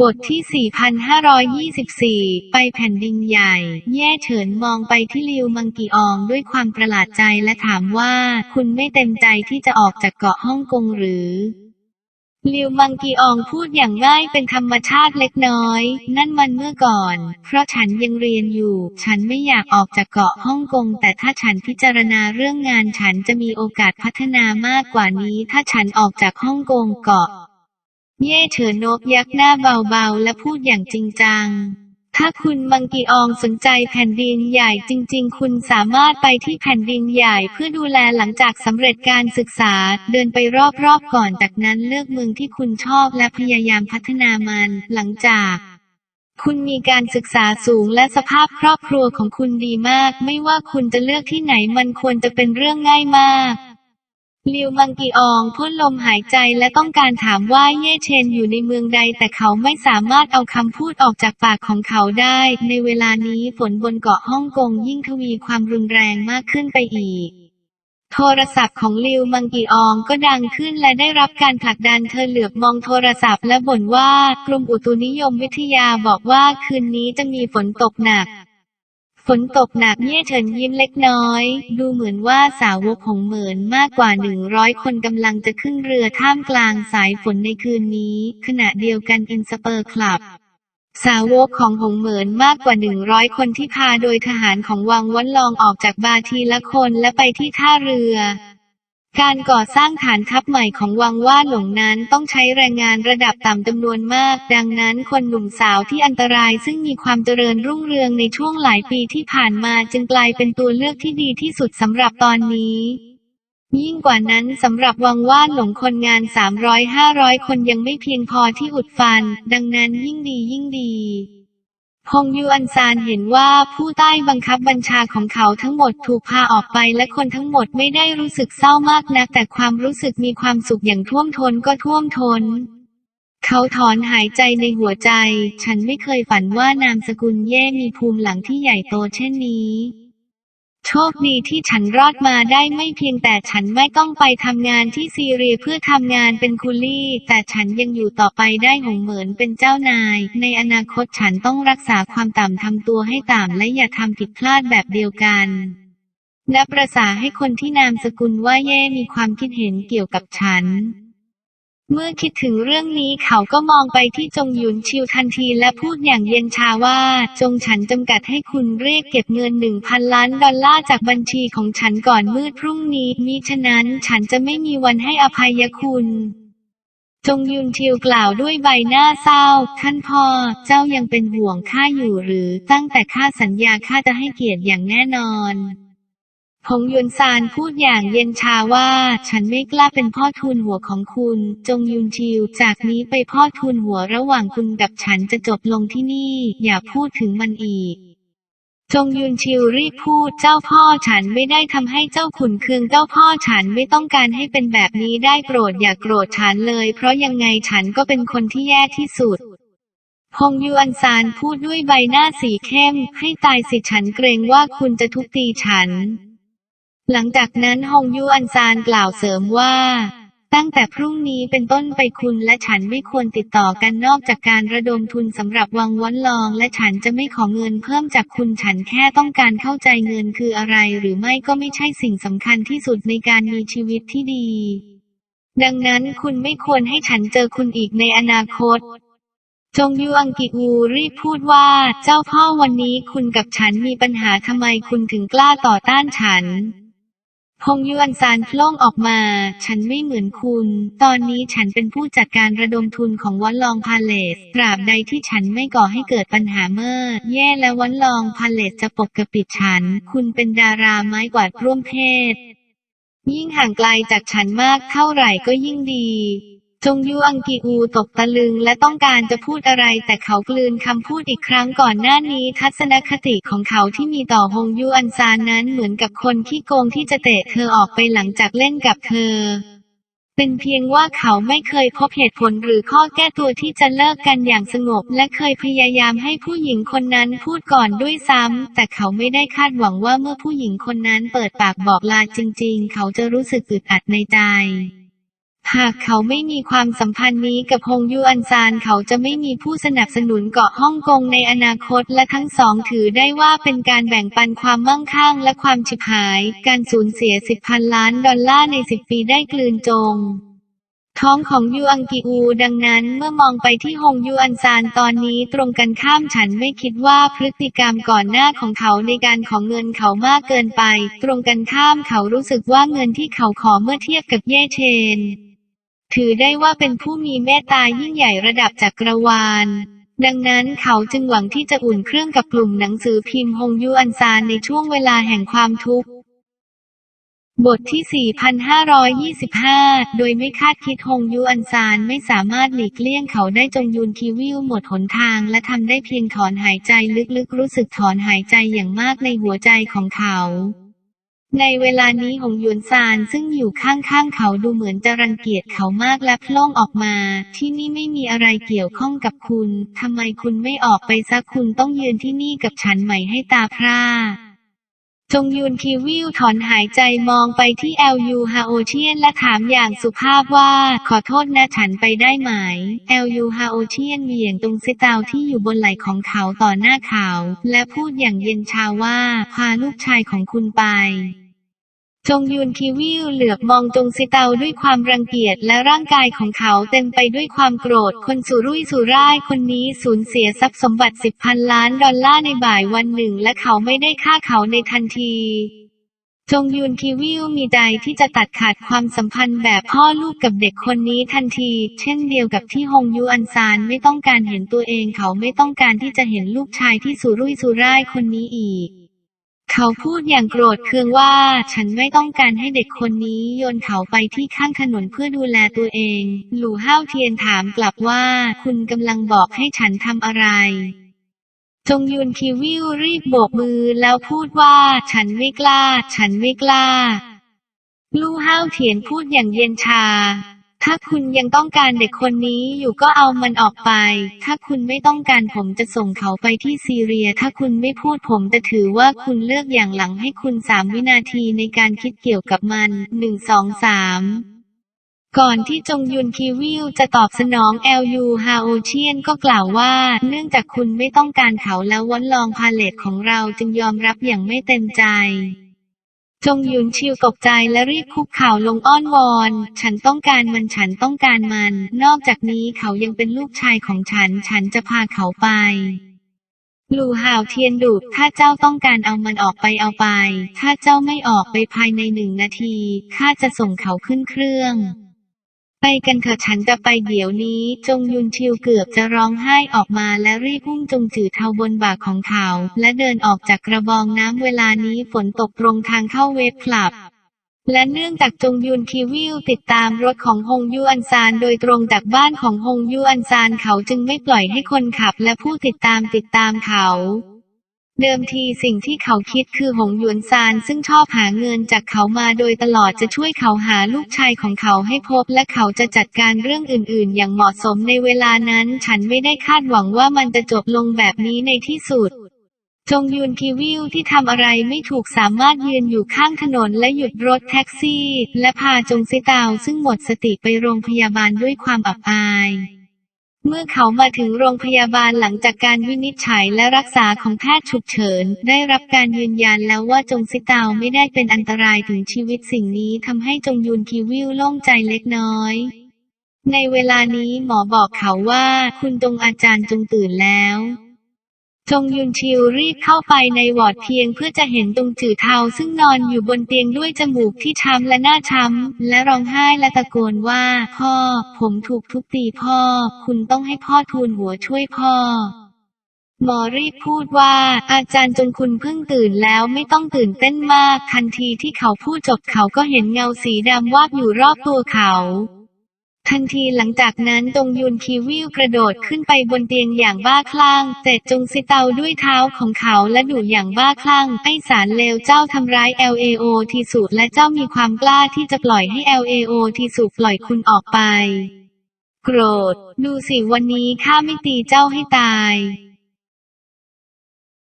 บทที่ 4,524 ไปแผ่นดินใหญ่ แย่เฉินมองไปที่ลิวมังกีอองด้วยความประหลาดใจและถามว่า คุณไม่เต็มใจที่จะออกจากเกาะฮ่องกงหรือลิวมังกีอองพูดอย่างง่ายเป็นธรรมชาติเล็กน้อย นั่นมันเมื่อก่อน เพราะฉันยังเรียนอยู่ ฉันไม่อยากออกจากเกาะฮ่องกง แต่ถ้าฉันพิจารณาเรื่องงานฉันจะมีโอกาสพัฒนามากกว่านี้ ถ้าฉันออกจากฮ่องกงเกาะ เย่เฉินนกยักหน้าเบาๆ และพูดอย่างจริงจัง ถ้าคุณมังกีอองสนใจแผ่นดินใหญ่จริง ๆ คุณสามารถไปที่แผ่นดินใหญ่เพื่อดูแลหลังจากสำเร็จการศึกษา เดินไปรอบๆก่อนจากนั้นเลือกเมืองที่คุณชอบและพยายามพัฒนามันหลังจากคุณมีการศึกษาสูงและสภาพครอบครัวของคุณดีมาก ไม่ว่าคุณจะเลือกที่ไหนมันควรจะเป็นเรื่องง่ายมาก ลิวมังกีอองพ่นลมหายใจและต้องการถามว่าเย่เชนอยู่ในเมืองใด แต่เขาไม่สามารถเอาคำพูดออกจากปากของเขาได้ ในเวลานี้ฝนบนเกาะฮ่องกงยิ่งทวีความรุนแรงมากขึ้นไปอีก โทรศัพท์ของลิวมังกีอองก็ดังขึ้นและได้รับการผลักดันเธอเหลือบมองโทรศัพท์และบ่นว่ากรมอุตุนิยมวิทยาบอกว่าคืนนี้จะมีฝนตกหนัก ฝนตกหนักเย่เฉินยิ้มเล็กน้อย ดูเหมือนว่าสาวกของเหมินมากกว่าหนึ่งร้อยคนกำลังจะขึ้นเรือท่ามกลางสายฝนในคืนนี้ ขณะเดียวกันอินสเปอร์คลับ สาวกของหงเหมินมากกว่าหนึ่งร้อยคนที่พาโดยทหารของวังวันลองออกจากบาทีละคนและไปที่ท่าเรือ การก่อสร้างฐานทัพใหม่ของวังว่าหลงนั้นต้องใช้แรงงานระดับต่ำจำนวนมาก ดังนั้นคนหนุ่มสาวที่อันตรายซึ่งมีความเจริญรุ่งเรืองในช่วงหลายปีที่ผ่านมาจึงกลายเป็นตัวเลือกที่ดีที่สุดสำหรับตอนนี้ ยิ่งกว่านั้นสำหรับวังว่านหลงคนงาน 300-500 คนยังไม่เพียงพอที่อุดฟัน ดังนั้นยิ่งดียิ่งดี พงยูอันซานเห็นว่าผู้ใต้บังคับบัญชาของเขาทั้งหมดถูกพาออกไปและคนทั้งหมดไม่ได้รู้สึกเศร้ามากนัก แต่ความรู้สึกมีความสุขอย่างท่วมท้นก็ท่วมท้น เขาถอนหายใจในหัวใจ ฉันไม่เคยฝันว่านามสกุลเย่มีภูมิหลังที่ใหญ่โตเช่นนี้ โชคดีที่ฉันรอดมาได้ไม่เพียงแต่ฉันไม่ต้องไปทำงานที่ซีเรียเพื่อทำงานเป็นคูลี่ แต่ฉันยังอยู่ต่อไปได้หงเหมือนเป็นเจ้านาย ในอนาคตฉันต้องรักษาความต่ำทำตัวให้ต่ำและอย่าทำผิดพลาดแบบเดียวกันนับประษาให้คนที่นามสกุลว่าเย่มีความคิดเห็นเกี่ยวกับฉัน เมื่อคิดถึงเรื่องนี้เขาก็มองไปที่จงหยุนชิวทันทีและพูดอย่างเย็นชาว่า จงฉันจำกัดให้คุณเรียกเก็บเงินหนึ่งพันล้านดอลลาร์จากบัญชีของฉันก่อนมืดพรุ่งนี้มิฉะนั้นฉันจะไม่มีวันให้อภัยคุณจงยุนชิวกล่าวด้วยใบหน้าเศร้าท่านพ่อ เจ้ายังเป็นห่วงข้าอยู่หรือ ตั้งแต่ข้าสัญญาข้าจะให้เกียรติอย่างแน่นอน ผงยุนซานพูดอย่างเย็นชาว่า ฉันไม่กล้าเป็นพ่อทูลหัวของคุณ จงยุนชิว จากนี้ไปพ่อทูลหัวระหว่างคุณกับฉันจะจบลงที่นี่ อย่าพูดถึงมันอีก จงยุนชิวรีบพูดเจ้าพ่อฉันไม่ได้ทำให้เจ้าขุนเคืองเจ้าพ่อฉันไม่ต้องการให้เป็นแบบนี้ได้โปรดอย่าโกรธฉันเลย เพราะยังไงฉันก็เป็นคนที่แย่ที่สุดพงยูอันซานพูดด้วยใบหน้าสีเข้ม ให้ตายสิฉันเกรงว่าคุณจะทุบตีฉัน หลังจากนั้นฮงยูอันซานกล่าวเสริมว่า ตั้งแต่พรุ่งนี้เป็นต้นไปคุณและฉันไม่ควรติดต่อกันนอกจากการระดมทุนสำหรับวังวันลอง และฉันจะไม่ขอเงินเพิ่มจากคุณฉันแค่ต้องการเข้าใจเงินคืออะไร หรือไม่ก็ไม่ใช่สิ่งสำคัญที่สุดในการมีชีวิตที่ดี ดังนั้นคุณไม่ควรให้ฉันเจอคุณอีกในอนาคตจงยูอังกิอูรีบพูดว่า เจ้าพ่อวันนี้คุณกับฉันมีปัญหาทำไมคุณถึงกล้าต่อต้านฉัน พงยวนซานโพล่งออกมา ฉันไม่เหมือนคุณ ตอนนี้ฉันเป็นผู้จัดการระดมทุนของวันลองพาเลส ตราบใดที่ฉันไม่ก่อให้เกิดปัญหาเมื่อ แย่และวันลองพาเลสจะปกกปิดฉัน คุณเป็นดาราไม้กวาดร่วมเพศ ยิ่งห่างไกลจากฉันมากเท่าไหร่ก็ยิ่งดี จงยูอังกีอูตกตะลึงและต้องการจะพูดอะไร แต่เขากลืนคำพูดอีกครั้งก่อนหน้านี้ทัศนคติของเขาที่มีต่อฮงยูอันซานนั้นเหมือนกับคนขี้โกงที่จะเตะเธอออกไปหลังจากเล่นกับเธอ เป็นเพียงว่าเขาไม่เคยพบเหตุผลหรือข้อแก้ตัวที่จะเลิกกันอย่างสงบ และเคยพยายามให้ผู้หญิงคนนั้นพูดก่อนด้วยซ้ำแต่เขาไม่ได้คาดหวังว่าเมื่อผู้หญิงคนนั้นเปิดปากบอกลาจริง ๆ เขาจะรู้สึกอึดอัดในใจ หากเขาไม่มีความสัมพันธ์นี้กับฮงยูอันซานเขาจะไม่มีผู้สนับสนุนเกาะฮ่องกงในอนาคตและทั้งสองถือได้ว่าเป็นการแบ่งปันความมั่งคั่งและความฉิบหาย การสูญเสียสิบพันล้านดอลลาร์ในสิบปีได้กลืนจงท้องของยูอังกิอูดังนั้นเมื่อมองไปที่ฮงยูอันซานตอนนี้ตรงกันข้ามฉันไม่คิดว่าพฤติกรรมก่อนหน้าของเขาในการของเงินเขามากเกินไป ตรงกันข้ามเขารู้สึกว่าเงินที่เขาขอเมื่อเทียบกับเย่เชน ถือได้ว่าเป็นผู้มีเมตตายิ่งใหญ่ระดับจักรวาล ดังนั้นเขาจึงหวังที่จะอุ่นเครื่องกับกลุ่มหนังสือพิมพ์ฮงยูอันซานในช่วงเวลาแห่งความทุกข์ บทที่ 4,525 โดยไม่คาดคิดฮงยูอันซานไม่สามารถหลีกเลี่ยงเขาได้จงยุนคิวิวหมดหนทาง และทำได้เพียงถอนหายใจลึกๆ รู้สึกถอนหายใจอย่างมากในหัวใจของเขา ในเวลานี้หงหยวนซานซึ่งอยู่ข้างๆเขาดูเหมือนจะรังเกียจเขามากและโพล่งออกมา ที่นี่ไม่มีอะไรเกี่ยวข้องกับคุณทำไมคุณไม่ออกไปซะคุณต้องยืนที่นี่กับฉันไหมให้ตาพร่าจงยูนคิวิวถอนหายใจมองไปที่แอลยูฮาโอเชียนและถามอย่างสุภาพว่า ขอโทษนะฉันไปได้ไหมแอลยูฮาโอเชียนเหวี่ยงตรงซิตาวที่อยู่บนไหล่ของเขาต่อหน้าเขา และพูดอย่างเย็นชาว่า พาลูกชายของคุณไป จงยูนคิวิวเหลือบมองจงซิเตาด้วยความรังเกียจและร่างกายของเขาเต็มไปด้วยความโกรธ คนสุรุ่ยสุร่ายคนนี้สูญเสียทรัพย์สมบัติสิบพันล้านดอลลาร์ในบ่ายวันหนึ่ง และเขาไม่ได้ฆ่าเขาในทันทีจงยูนคิวิวมีใจที่จะตัดขาดความสัมพันธ์แบบพ่อลูกกับเด็กคนนี้ทันที เช่นเดียวกับที่ฮงยูอันซานไม่ต้องการเห็นตัวเองเขาไม่ต้องการที่จะเห็นลูกชายที่สุรุ่ยสุร่ายคนนี้อีก เขาพูดอย่างโกรธเคืองว่า ฉันไม่ต้องการให้เด็กคนนี้โยนเขาไปที่ข้างถนนเพื่อดูแลตัวเอง หลู่ห้าวเทียนถามกลับว่า คุณกำลังบอกให้ฉันทำอะไร จงยุนคิวิวรีบโบกมือแล้วพูดว่า ฉันไม่กล้า ฉันไม่กล้า ลู่ห้าวเทียนพูดอย่างเย็นชา ถ้าคุณยังต้องการเด็กคนนี้อยู่ก็เอามันออกไป ถ้าคุณไม่ต้องการผมจะส่งเขาไปที่ซีเรีย ถ้าคุณไม่พูดผมจะถือว่าคุณเลือกอย่างหลังให้คุณสามวินาทีในการคิดเกี่ยวกับมันหนึ่งสองสามก่อนที่จงยุนคิวิวจะตอบสนองแอลยูฮาโอเชียนก็กล่าวว่า เนื่องจากคุณไม่ต้องการเขาแล้ววันลองพาเลตของเราจึงยอมรับอย่างไม่เต็มใจ จงยืนชิวตกใจและรีบคุกเข่าลงอ้อนวอน ฉันต้องการมันฉันต้องการมัน นอกจากนี้เขายังเป็นลูกชายของฉัน ฉันจะพาเขาไปหลู่ห่าวเทียนดุถ้าเจ้าต้องการเอามันออกไปเอาไป ถ้าเจ้าไม่ออกไปภายในหนึ่งนาที ข้าจะส่งเขาขึ้นเครื่อง ไปกันเถอะฉันจะไปเดี๋ยวนี้ จงยุนชิวเกือบจะร้องไห้ออกมาและรีบอุ้มจงจือเทาบนบ่าของเขา และเดินออกจากกระบองน้ำเวลานี้ฝนตกตรงทางเข้าเวฟคลับ และเนื่องจากจงยุนคิวิวติดตามรถของฮงยูอันซานโดยตรงจากบ้านของฮงยูอันซานเขาจึงไม่ปล่อยให้คนขับและผู้ติดตามติดตามเขา เดิมทีสิ่งที่เขาคิดคือหงหยวนซานซึ่งชอบหาเงินจากเขามาโดยตลอดจะช่วยเขาหาลูกชายของเขาให้พบ และเขาจะจัดการเรื่องอื่น ๆ อย่างเหมาะสมในเวลานั้น ฉันไม่ได้คาดหวังว่ามันจะจบลงแบบนี้ในที่สุดจงยุนคิวิวที่ทำอะไรไม่ถูกสามารถยืนอยู่ข้างถนนและหยุดรถแท็กซี่ และพาจงซิตาวซึ่งหมดสติไปโรงพยาบาลด้วยความอับอาย เมื่อเขามาถึงโรงพยาบาลหลังจากการวินิจฉัยและรักษาของแพทย์ฉุกเฉิน ได้รับการยืนยันแล้วว่าจงซิตาวไม่ได้เป็นอันตรายถึงชีวิตสิ่งนี้ทำให้จงยุนคิวิวโล่งใจเล็กน้อย ในเวลานี้หมอบอกเขาว่าคุณจงอาจารย์จงตื่นแล้ว จงยุนชิวรีบเข้าไปในวอร์ดเพียงเพื่อจะเห็นตรงจือเทาซึ่งนอนอยู่บนเตียงด้วยจมูกที่ช้ำและหน้าช้ำ และร้องไห้และตะโกนว่า พ่อ ผมถูกทุบตีพ่อ คุณต้องให้พ่อทูลหัวช่วยพ่อ หมอรีบพูดว่า อาจารย์จงคุณเพิ่งตื่นแล้วไม่ต้องตื่นเต้นมาก ทันทีที่เขาพูดจบเขาก็เห็นเงาสีดำวาบอยู่รอบตัวเขา ทันทีหลังจากนั้นจงยุนคีวิวกระโดดขึ้นไปบนเตียงอย่างบ้าคลั่ง แต่จงซิเตาด้วยเท้าของเขาและดุอย่างบ้าคลั่ง ไอสารเลวเจ้าทำร้าย LAO ทีสุและเจ้ามีความกล้าที่จะปล่อยให้ LAO ทีสุปล่อยคุณออกไป โกรธ ดูสิวันนี้ข้าไม่ตีเจ้าให้ตาย